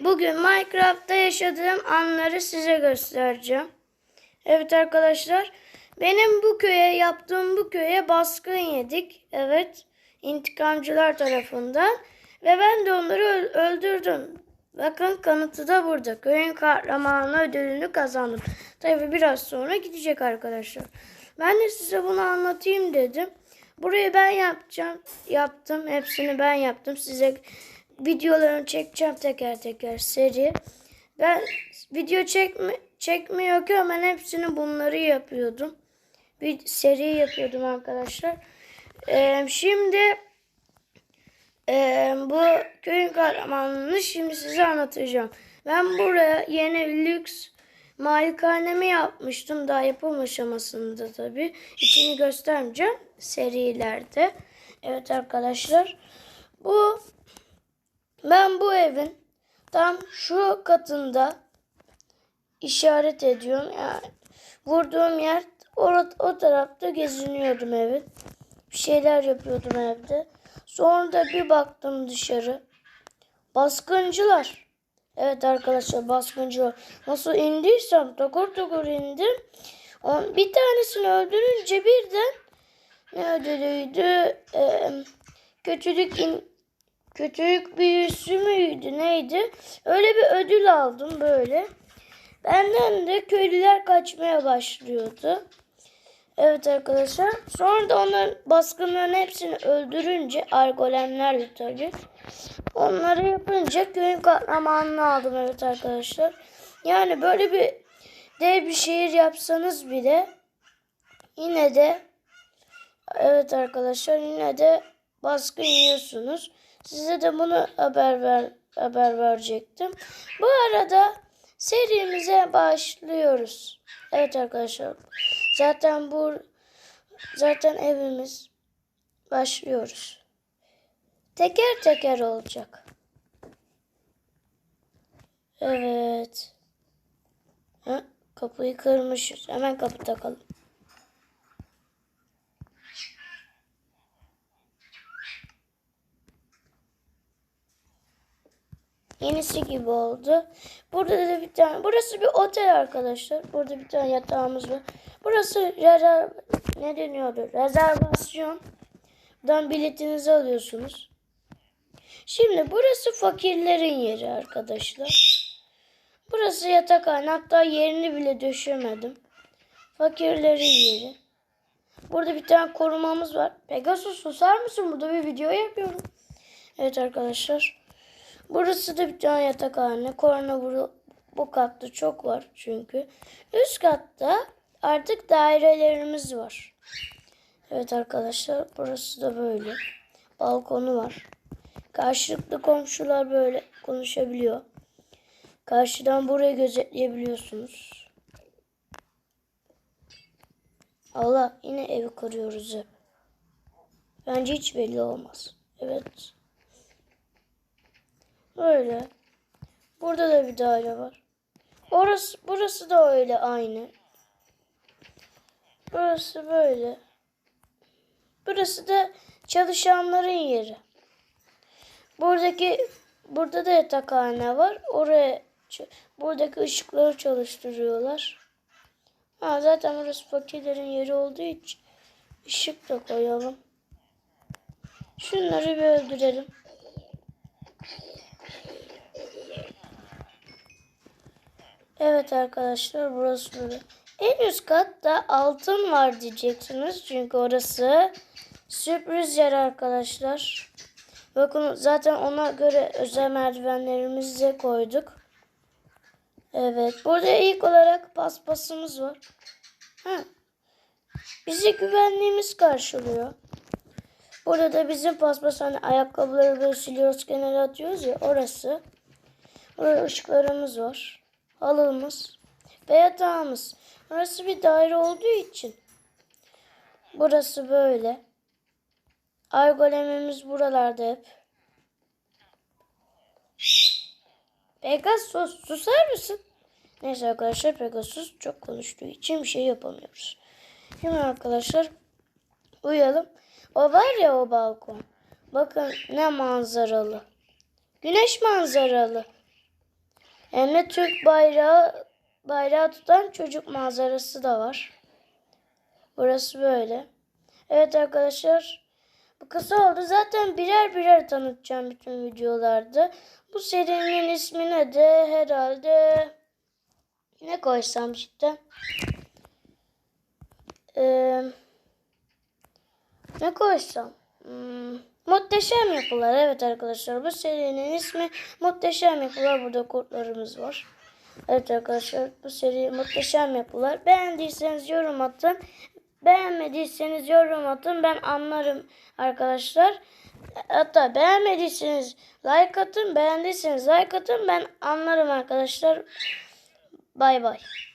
Bugün Minecraft'ta yaşadığım anları size göstereceğim. Evet arkadaşlar, benim bu köye yaptığım bu köye baskın yedik. Evet, intikamcılar tarafından ve ben de onları öl- öldürdüm. Bakın kanıtı da burada. Köyün kahramanı ödülünü kazandım. Tabii biraz sonra gidecek arkadaşlar. Ben de size bunu anlatayım dedim. Burayı ben yapacağım. Yaptım. Hepsini ben yaptım. Size videolarını çekeceğim teker teker seri. Ben video çekme, çekmiyorken ben hepsini bunları yapıyordum. Bir seri yapıyordum arkadaşlar. Ee, şimdi ee, bu köyün kahramanlığını şimdi size anlatacağım. Ben buraya yeni lüks malikanemi yapmıştım. Daha yapım aşamasında tabii. İçini göstermeyeceğim serilerde. Evet arkadaşlar. Bu ben bu evin tam şu katında işaret ediyorum. Yani vurduğum yer o, o tarafta geziniyordum evin. Bir şeyler yapıyordum evde. Sonra da bir baktım dışarı. Baskıncılar. Evet arkadaşlar baskıncılar. Nasıl indiysem tokur tokur indim. Bir tanesini öldürünce birden ne ödülüydü? Ee, kötülük in, kötülük büyüsü müydü neydi? Öyle bir ödül aldım böyle. Benden de köylüler kaçmaya başlıyordu. Evet arkadaşlar. Sonra da onların baskınların hepsini öldürünce argolemlerle tabii. Onları yapınca köyün kahramanını aldım evet arkadaşlar. Yani böyle bir dev bir şehir yapsanız bile yine de evet arkadaşlar yine de baskın yiyorsunuz. Size de bunu haber ver haber verecektim. Bu arada serimize başlıyoruz. Evet arkadaşlar. Zaten bu zaten evimiz başlıyoruz. Teker teker olacak. Evet. Ha, kapıyı kırmışız. Hemen kapı takalım. Yenisi gibi oldu. Burada da bir tane. Burası bir otel arkadaşlar. Burada bir tane yatağımız var. Burası rezerv ne deniyordu? Rezervasyon. Buradan biletinizi alıyorsunuz. Şimdi burası fakirlerin yeri arkadaşlar. Burası yatakhane. Hatta yerini bile döşemedim. Fakirlerin yeri. Burada bir tane korumamız var. Pegasus susar mısın? Burada bir video yapıyorum. Evet arkadaşlar. Burası da bir tane yatakhane. Korona bu, bu katta çok var çünkü. Üst katta artık dairelerimiz var. Evet arkadaşlar burası da böyle. Balkonu var. Karşılıklı komşular böyle konuşabiliyor. Karşıdan burayı gözetleyebiliyorsunuz. Allah yine evi kırıyoruz hep. Bence hiç belli olmaz. Evet. Böyle. Burada da bir daire var. Orası, burası da öyle aynı. Burası böyle. Burası da çalışanların yeri. Buradaki burada da yatakhane var. Oraya buradaki ışıkları çalıştırıyorlar. Ha, zaten burası fakirlerin yeri olduğu için ışık da koyalım. Şunları bir öldürelim. Evet arkadaşlar burası böyle. En üst katta altın var diyeceksiniz. Çünkü orası sürpriz yer arkadaşlar. Bakın zaten ona göre özel merdivenlerimizi de koyduk. Evet. Burada ilk olarak paspasımız var. Ha. Bizi güvenliğimiz karşılıyor. Burada da bizim paspas hani ayakkabıları böyle siliyoruz kenara atıyoruz ya orası. Burada ışıklarımız var. Halımız ve yatağımız. Burası bir daire olduğu için. Burası böyle. Ay golemimiz buralarda hep. Pegasus susar mısın? Neyse arkadaşlar Pegasus çok konuştuğu için bir şey yapamıyoruz. Şimdi arkadaşlar uyuyalım. O var ya o balkon. Bakın ne manzaralı. Güneş manzaralı. Hem de Türk bayrağı bayrağı tutan çocuk manzarası da var. Burası böyle. Evet arkadaşlar. Bu kısa oldu. Zaten birer birer tanıtacağım bütün videolarda. Bu serinin ismine de herhalde ne koysam cidden. Ee, ne koysam? Hmm, muhteşem yapılar. Evet arkadaşlar bu serinin ismi Muhteşem Yapılar. Burada kurtlarımız var. Evet arkadaşlar bu seri Muhteşem Yapılar. Beğendiyseniz yorum atın. Beğenmediyseniz yorum atın. Ben anlarım arkadaşlar. Hatta beğenmediyseniz like atın. Beğendiyseniz like atın. Ben anlarım arkadaşlar. Bay bay.